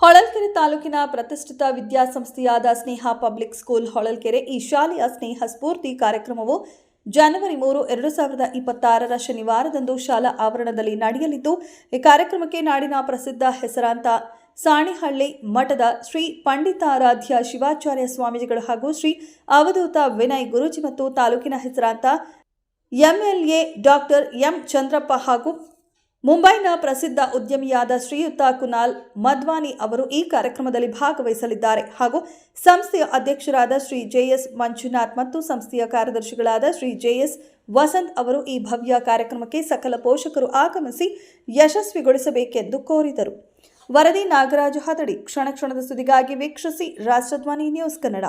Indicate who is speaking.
Speaker 1: ತಾಲೂಕಿನ ಪ್ರತಿಷ್ಠಿತ ವಿದ್ಯಾಸಂಸ್ಥೆಯಾದ ಸ್ನೇಹ ಪಬ್ಲಿಕ್ ಸ್ಕೂಲ್ ಹೊಳಲ್ಕೆರೆ ಈ ಶಾಲೆಯ ಸ್ನೇಹ ಸ್ಫೂರ್ತಿ ಕಾರ್ಯಕ್ರಮವು ಜನವರಿ ಮೂರು, ಎರಡು ಸಾವಿರದ ಇಪ್ಪತ್ತಾರರ ಶನಿವಾರದಂದು ಶಾಲಾ ಆವರಣದಲ್ಲಿ ನಡೆಯಲಿದ್ದು, ಈ ಕಾರ್ಯಕ್ರಮಕ್ಕೆ ನಾಡಿನ ಪ್ರಸಿದ್ಧ ಹೆಸರಾಂತ ಸಾಣಿಹಳ್ಳಿ ಮಠದ ಶ್ರೀ ಪಂಡಿತಾರಾಧ್ಯ ಶಿವಾಚಾರ್ಯ ಸ್ವಾಮೀಜಿಗಳು ಹಾಗೂ ಶ್ರೀ ಅವಧೂತ ವಿನಯ್ ಗುರೂಜಿ ಮತ್ತು ತಾಲೂಕಿನ ಹೆಸರಾಂತ ಎಂಎಲ್ಎ ಡಾಕ್ಟರ್ ಎಂ ಚಂದ್ರಪ್ಪ ಹಾಗೂ ಮುಂಬೈನ ಪ್ರಸಿದ್ಧ ಉದ್ಯಮಿಯಾದ ಶ್ರೀಯುತ ಕುನಾಲ್ ಮದ್ವಾನಿ ಅವರು ಈ ಕಾರ್ಯಕ್ರಮದಲ್ಲಿ ಭಾಗವಹಿಸಲಿದ್ದಾರೆ ಹಾಗೂ ಸಂಸ್ಥೆಯ ಅಧ್ಯಕ್ಷರಾದ ಶ್ರೀ ಜೆಎಸ್ ಮಂಜುನಾಥ್ ಮತ್ತು ಸಂಸ್ಥೆಯ ಕಾರ್ಯದರ್ಶಿಗಳಾದ ಶ್ರೀ ಜೆಎಸ್ ವಸಂತ್ ಅವರು ಈ ಭವ್ಯ ಕಾರ್ಯಕ್ರಮಕ್ಕೆ ಸಕಲ ಪೋಷಕರು ಆಗಮಿಸಿ ಯಶಸ್ವಿಗೊಳಿಸಬೇಕೆಂದು ಕೋರಿದರು. ವರದಿ ನಾಗರಾಜು ಹದಡಿ ಕ್ಷಣ ಕ್ಷಣದ ಸುದ್ದಿಗಾಗಿ ವೀಕ್ಷಿಸಿ ರಾಷ್ಟ್ರಧ್ವನಿ ನ್ಯೂಸ್ ಕನ್ನಡ.